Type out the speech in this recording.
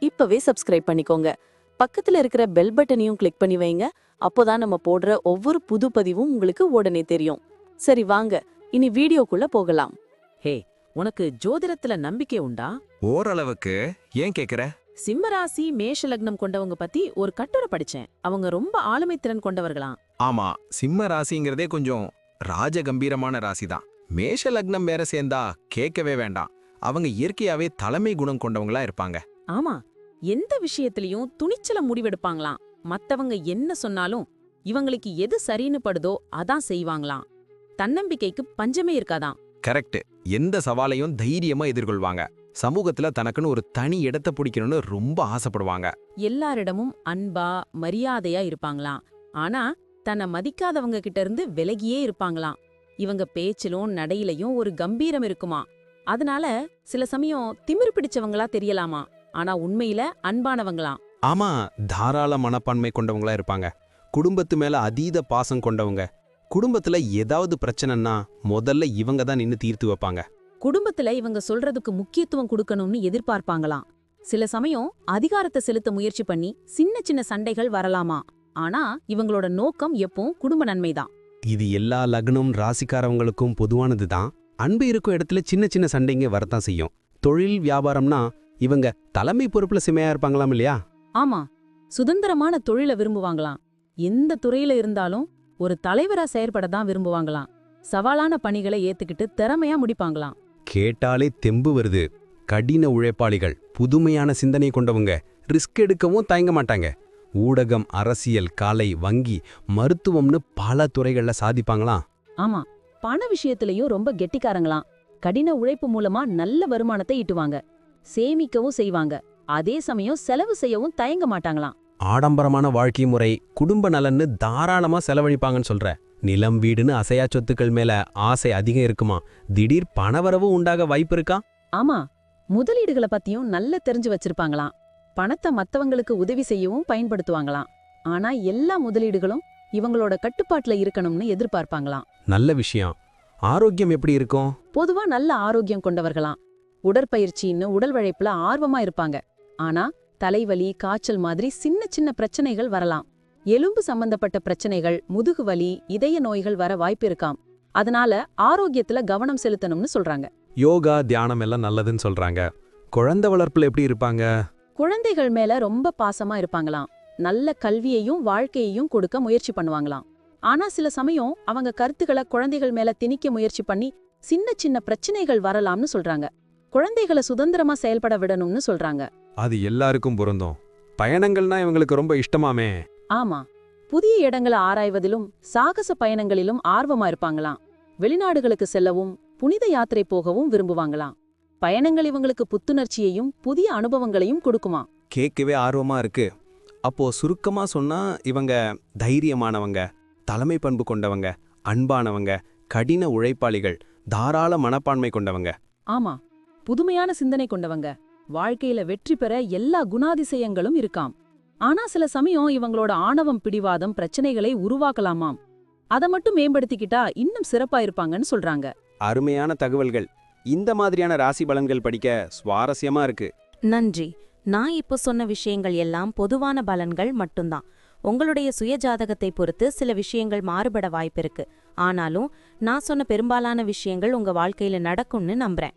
இப்பவே சப்ஸ்கிரைப் பண்ணிக்கோங்க. பக்கத்துல இருக்கிற பெல் பட்டனையும் கிளிக் பண்ணி வைங்க. அப்போதான் நம்ம போடுற ஒவ்வொரு புது பதிவும் உங்களுக்கு உடனே தெரியும். சரி வாங்க. இனி வீடியோக்குள்ள போகலாம். ஹே உனக்கு ஜோதிடத்துல நம்பிக்கை உண்டா? ஓரளவுக்கு. ஏன் கேக்குற? சிம்மராசி மேஷ லக்னம் கொண்டவங்க பத்தி ஒரு கட்டுரை படிச்சேன். அவங்க ரொம்ப ஆளுமை திறன் கொண்டவர்களாம். ஆமா சிம்ம ராசிங்கிறதே கொஞ்சம் ராஜகம்பீரமான ராசி தான் மேஷ லக்னம் வேற சேர்ந்தா கேட்கவே வேண்டாம். அவங்க இயற்கையாவே தலைமை குணம் கொண்டவங்களா இருப்பாங்க. ஆமா எந்த விஷயத்திலயும் துணிச்சல முடிவெடுப்பாங்களாம். மத்தவங்க என்ன சொன்னாலும் இவங்களுக்கு எது சரின்னு படுதோ அதான் செய்வாங்களாம். தன்னம்பிக்கைக்கு பஞ்சமே இருக்காதாம். கரெக்ட். எந்த சவாலையும் தைரியமா எதிர்கொள்வாங்க. சமூகத்துல தனக்குன்னு ஒரு தனி இடத்தை பிடிக்கணும்னு ரொம்ப ஆசைப்படுவாங்க. எல்லாரிடமும் அன்பா மரியாதையா இருப்பாங்களாம். ஆனா தன்னை மதிக்காதவங்க கிட்ட இருந்து விலகியே இருப்பாங்களாம். இவங்க பேச்சிலும் நடையிலையும் ஒரு கம்பீரம் இருக்குமா அதனால சில சமயம் திமிரு பிடிச்சவங்களா தெரியலாமா ஆனா உண்மையில அன்பானவங்களாம் ஆமா தாராள மனப்பான்மை கொண்டவங்களா இருப்பாங்க. குடும்பத்து மேல அதீத பாசம் கொண்டவங்க. குடும்பத்துல ஏதாவது பிரச்சனைன்னா முதல்ல இவங்க தான் நின்னு தீர்த்து வைப்பாங்க. குடும்பத்துல இவங்க சொல்றதுக்கு முக்கியத்துவம் கொடுக்கணும்னு எதிர்பார்ப்பாங்களாம் சில சமயம் அதிகாரத்தை செலுத்த முயற்சி பண்ணி சின்ன சின்ன சண்டைகள் வரலாமா? ஆனா இவங்களோட நோக்கம் எப்பவும் குடும்ப நன்மைதான் இது எல்லா லக்னம் ராசிக்காரவங்களுக்கும் பொதுவானது தான். அன்பு இருக்கும் இடத்துல சின்ன சின்ன சண்டைங்க வரத்தான் செய்யும். தொழில் வியாபாரம்னா இவங்க தலைமை பொறுப்புல செமையா இருப்பாங்களாம் இல்லையா? ஆமா. சுதந்திரமான தொழில விரும்புவாங்களாம். எந்த துறையில இருந்தாலும் ஒரு தலைவரா செயற்பட தான் விரும்புவாங்களாம். சவாலான பணிகளை ஏத்துக்கிட்டு திறமையா முடிப்பாங்களாம். கேட்டாலே தெம்பு வருது. கடின உழைப்பாளிகள் புதுமையான சிந்தனை கொண்டவங்க ரிஸ்க் எடுக்கவும் தயங்க மாட்டாங்க. ஊடகம் அரசியல் கலை வங்கி மருத்துவம்னு பல துறைகள்ல சாதிப்பாங்களாம். ஆமா. பண விஷயத்திலயும் ரொம்ப கெட்டிக்காரங்களாம். கடின உழைப்பு மூலமா நல்ல வருமானத்தை ஈட்டுவாங்க. சேமிக்கவும் செய்வாங்க. அதே சமயம் செலவு செய்யவும் தயங்க மாட்டாங்களாம். ஆடம்பரமான வாழ்க்கை முறை குடும்ப நலன்னு தாராளமா செலவழிப்பாங்கன்னு சொல்ற. நிலம் வீடுன்னு அசையா சொத்துக்கள் மேல ஆசை அதிகம் இருக்குமா? திடீர் பணவரவு உண்டாக வாய்ப்பு இருக்கா? ஆமா. முதலீடுகளை பத்தியும் நல்ல தெரிஞ்சு வச்சிருப்பாங்களாம். பணத்தை மத்தவங்களுக்கு உதவி செய்யவும் பயன்படுத்துவாங்களாம். ஆனா எல்லா முதலீடுகளும் இவங்களோட கட்டுப்பாட்டுல இருக்கணும்னு எதிர்பார்ப்பாங்களாம். நல்ல விஷயம். ஆரோக்கியம் எப்படி இருக்கும்? பொதுவா நல்ல ஆரோக்கியம் கொண்டவர்களாம். உடற்பயிற்சின்னு உடல் உழைப்புல ஆர்வமா இருப்பாங்க. ஆனா தலைவலி காய்ச்சல் மாதிரி சின்ன சின்ன பிரச்சனைகள் வரலாம். எலும்பு சம்பந்தப்பட்ட பிரச்சனைகள் முதுகு வலி இதய நோய்கள் வர வாய்ப்பு இருக்காம். அதனால ஆரோக்கியத்துல கவனம் செலுத்தணும்னு சொல்றாங்க. யோகா தியானம் எல்லாம் நல்லதுன்னு சொல்றாங்க. குழந்தை வளர்ப்புல எப்படி இருப்பாங்க? குழந்தைகள் மேல ரொம்ப பாசமா இருப்பாங்களாம். நல்ல கல்வியையும் வாழ்க்கையையும் கொடுக்க முயற்சி பண்ணுவாங்களாம். ஆனா சில சமயம் அவங்க கருத்துக்களை குழந்தைகள் மேல திணிக்க முயற்சி பண்ணி சின்ன சின்ன பிரச்சனைகள் வரலாம்னு சொல்றாங்க. குழந்தைகளை சுதந்திரமா செயல்பட விடணும்னு சொல்றாங்க. அது எல்லாருக்கும் பொருந்தும். பயணங்கள்னா இவங்களுக்கு ரொம்ப இஷ்டமாமே. ஆமா. புதிய இடங்களை ஆராய்வதிலும் சாகச பயணங்களிலும் ஆர்வமா இருப்பாங்களாம். வெளிநாடுகளுக்கு செல்லவும் புனித யாத்திரை போகவும் விரும்புவாங்களாம். பயணங்கள் இவங்களுக்கு புத்துணர்ச்சியையும் புதிய அனுபவங்களையும் கொடுக்குமா கேட்கவே ஆர்வமா இருக்கு. அப்போ சுருக்கமா சொன்னா இவங்க தைரியமானவங்க தலைமை பண்பு கொண்டவங்க அன்பானவங்க கடின உழைப்பாளிகள் தாராள மனப்பான்மை கொண்டவங்க. ஆமா. புதுமையான சிந்தனை கொண்டவங்க. வாழ்க்கையில வெற்றி பெற எல்லா குணாதிசயங்களும் இருக்காம். ஆனா சில சமயம் இவங்களோட ஆணவம் பிடிவாதம் பிரச்சனைகளை உருவாக்கலாமாம். அத மட்டும் மேம்படுத்திக்கிட்டா இன்னும் சிறப்பா இருப்பாங்கன்னு சொல்றாங்க. அருமையான தகவல்கள். இந்த மாதிரியான ராசி பலன்கள் படிக்க சுவாரஸ்யமா இருக்கு. நன்றி. நான் இப்போ சொன்ன விஷயங்கள் எல்லாம் பொதுவான பலன்கள் மட்டும்தான். உங்களுடைய சுய ஜாதகத்தை பொறுத்து சில விஷயங்கள் மாறுபட வாய்ப்பிருக்கு ஆனாலும் நான் சொன்ன பெரும்பாலான விஷயங்கள் உங்க வாழ்க்கையில நடக்கும்னு நம்புறேன்.